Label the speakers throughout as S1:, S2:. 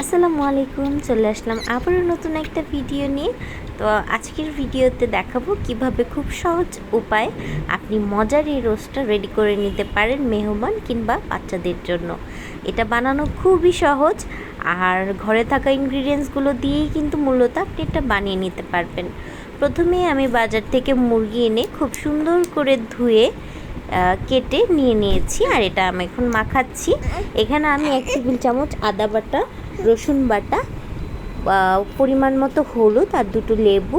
S1: আসসালামু আলাইকুম, চলে আসলাম আবারও নতুন একটা ভিডিও নিয়ে। তো আজকের ভিডিওতে দেখাবো কীভাবে খুব সহজ উপায় আপনি মজার এই রোস্টটা রেডি করে নিতে পারেন মেহমান কিংবা বাচ্চাদের জন্য। এটা বানানো খুবই সহজ, আর ঘরে থাকা ইনগ্রিডিয়েন্টসগুলো দিয়েই কিন্তু মূলত আপনি এটা বানিয়ে নিতে পারবেন। প্রথমে আমি বাজার থেকে মুরগি এনে খুব সুন্দর করে ধুয়ে কেটে নিয়ে নিয়েছি, আর এটা আমি এখন মাখাচ্ছি। এখানে আমি এক টেবিল চামচ আদা বাটা রসুন বাটা পরিমাণ মতো হলুদ আর দুটো লেবু,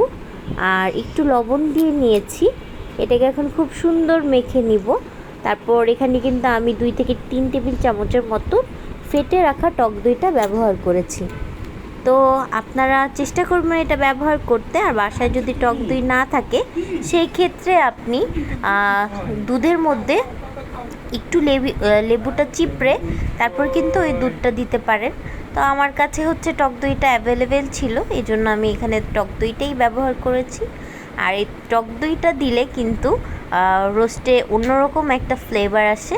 S1: আর একটু লবণ দিয়ে নিয়েছি। এটাকে এখন খুব সুন্দর মেখে নিব। তারপর এখানে কিন্তু আমি দুই থেকে তিন টেবিল চামচের মতো ফেটে রাখা টক দইটা ব্যবহার করেছি। তো আপনারা চেষ্টা করবেন এটা ব্যবহার করতে, আর বাসায় যদি টক দই না থাকে, সেই ক্ষেত্রে আপনি দুধের মধ্যে একটু লেবু লেবুটা চিপড়ে তারপর কিন্তু ওই দুধটা দিতে পারেন। তো আমার কাছে হচ্ছে টক দইটা অ্যাভেলেবেল ছিল, এই জন্য আমি এখানে টক দইটাই ব্যবহার করেছি। আর এই টক দইটা দিলে কিন্তু রোস্টে অন্যরকম একটা ফ্লেভার আসে।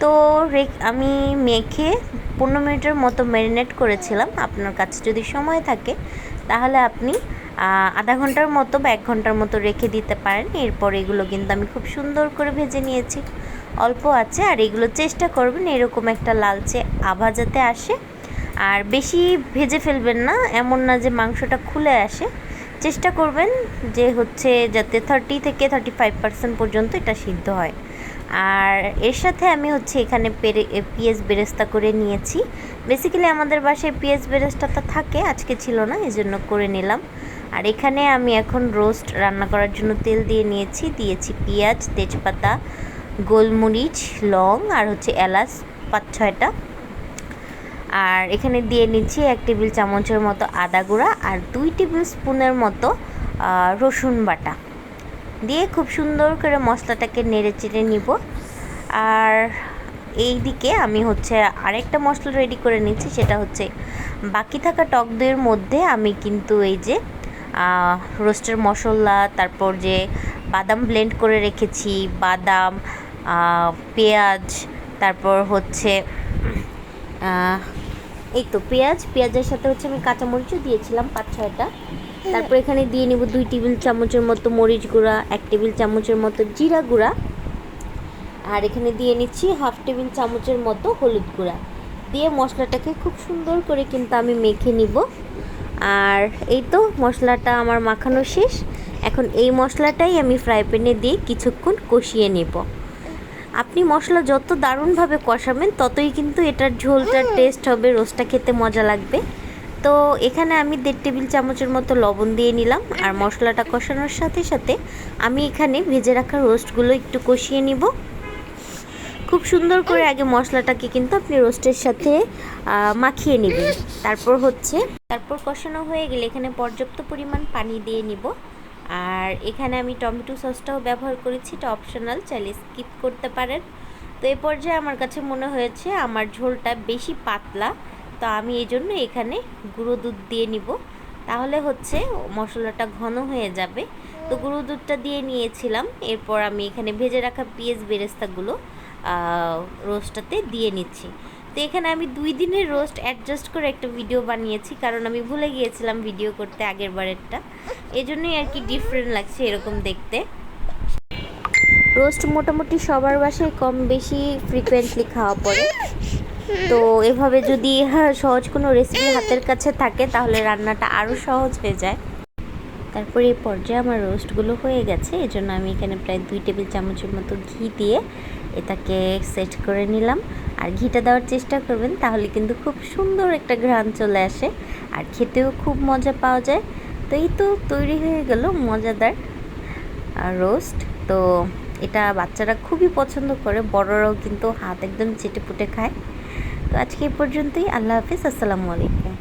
S1: তো আমি মেখে পনেরো মিনিটের মতো ম্যারিনেট করেছিলাম। আপনার কাছে যদি সময় থাকে, তাহলে আপনি আধা ঘণ্টার মতো বা এক ঘণ্টার মতো রেখে দিতে পারেন। এরপর এগুলো কিন্তু আমি খুব সুন্দর করে ভেজে নিয়েছি। অল্প আছে, আর এগুলো চেষ্টা করবেন এরকম একটা লালচে আভা যাতে আসে। আর বেশি ভেজে ফেলবেন না, এমন না যে মাংসটা খুলে আসে। চেষ্টা করবেন যে হচ্ছে যাতে থার্টি থেকে থার্টি ফাইভ পার্সেন্ট পর্যন্ত এটা সিদ্ধ হয়। আর এর সাথে আমি হচ্ছে এখানে পেরে পিঁয়াজ বেরেস্তা করে নিয়েছি। বেসিক্যালি আমাদের বাসায় পেঁয়াজ বেরেস্তাটা থাকে, আজকে ছিল না এই জন্য করে নিলাম। আর এখানে আমি এখন রোস্ট রান্না করার জন্য তেল দিয়ে নিয়েছি, দিয়েছি পেঁয়াজ, তেজপাতা, গোলমরিচ, লং আর হচ্ছে এলাচ, পাঁচ ছয়টা। আর এখানে দিয়ে নিচ্ছি এক টেবিল চামচের মতো আদা গুঁড়া আর দুই টেবিল স্পুনের মতো রসুন বাটা। দিয়ে খুব সুন্দর করে মশলাটাকে নেড়ে চেড়ে নিব। আর এই দিকে আমি হচ্ছে আরেকটা মশলা রেডি করে নিচ্ছি, সেটা হচ্ছে বাকি থাকা টক দইয়ের মধ্যে আমি কিন্তু এই যে রোস্টের মশলা, তারপর যে বাদাম ব্লেন্ড করে রেখেছি, বাদাম পেঁয়াজ, তারপর হচ্ছে এই তো পেঁয়াজ, পেঁয়াজের সাথে হচ্ছে আমি কাঁচামরিচও দিয়েছিলাম পাঁচ ছয়টা। তারপর এখানে দিয়ে নিব দুই টেবিল চামচের মতো মরিচ গুঁড়া, এক টেবিল চামচের মতো জিরা গুঁড়া। আর এখানে দিয়ে নিচ্ছি হাফ টেবিল চামচের মতো হলুদ গুঁড়া। দিয়ে মশলাটাকে খুব সুন্দর করে কিন্তু আমি মেখে নিব। আর এই তো মশলাটা আমার মাখানো শেষ। এখন এই মশলাটাই আমি ফ্রাই প্যানে দিয়ে কিছুক্ষণ কষিয়ে নেব। আপনি মশলা যত দারুণভাবে কষাবেন ততই কিন্তু এটার ঝোলটার টেস্ট হবে রোস্টটা খেতে মজা লাগবে। তো এখানে আমি দেড় টেবিল চামচের মতো লবণ দিয়ে নিলাম আর মশলাটা কষানোর সাথে সাথে আমি এখানে ভেজে রাখা রোস্টগুলো একটু কষিয়ে নিব। খুব সুন্দর করে আগে মশলাটাকে কিন্তু আপনি রোস্টের সাথে মাখিয়ে নেবেন। তারপর হচ্ছে তারপর কষানো হয়ে গেলে এখানে পর্যাপ্ত পরিমাণ পানি দিয়ে নিব। আর এখানে আমি টমেটো সসটাও ব্যবহার করেছি, এটা অপশনাল চাইলে স্কিপ করতে পারেন। তো এই পর্যায়ে আমার কাছে মনে হয়েছে আমার ঝোলটা বেশি পাতলা, তো আমি এই জন্য এখানে গুঁড়ো দুধ দিয়ে নিব। তাহলে হচ্ছে মশলাটা ঘন হয়ে যাবে। তো গুঁড়ো দুধটা দিয়ে নিয়েছিলাম, এরপর আমি এখানে ভেজে রাখা পেঁয়াজ বেরেস্তাগুলো রোস্টাতে দিয়ে নিচ্ছি। তো এখানে আমি দুই দিনের রোস্ট অ্যাডজাস্ট করে একটা ভিডিও বানিয়েছি, কারণ আমি ভুলে গিয়েছিলাম ভিডিও করতে আগের বারেরটা। এই জন্যই আর কি ডিফারেন্ট লাগছে এরকম দেখতে। রোস্ট মোটামুটি সবার বাসায় কম বেশি ফ্রিকোয়েন্টলি খাওয়া পড়ে। তো এভাবে যদি হ্যাঁ সহজ কোনো রেসিপি হাতের কাছে থাকে, তাহলে রান্নাটা আরও সহজ হয়ে যায়। তারপরে এই পর্যায়ে আমার রোস্টগুলো হয়ে গেছে এই জন্য আমি এখানে প্রায় দুই টেবিল চামচের মতো ঘি দিয়ে এটাকে সেট করে নিলাম। আর ঘিটা দেওয়ার চেষ্টা করবেন, তাহলে কিন্তু খুব সুন্দর একটা ঘ্রাণ চলে আসে আর খেতেও খুব মজা পাওয়া যায়। তো এই তো তৈরি হয়ে গেল মজাদার রোস্ট তো এটা বাচ্চারা খুবই পছন্দ করে, বড়রাও কিন্তু হাত একদম চেটে পুটে খায়। তো আজকে এই পর্যন্তই, আল্লাহ হাফিজ, আসসালামু আলাইকুম।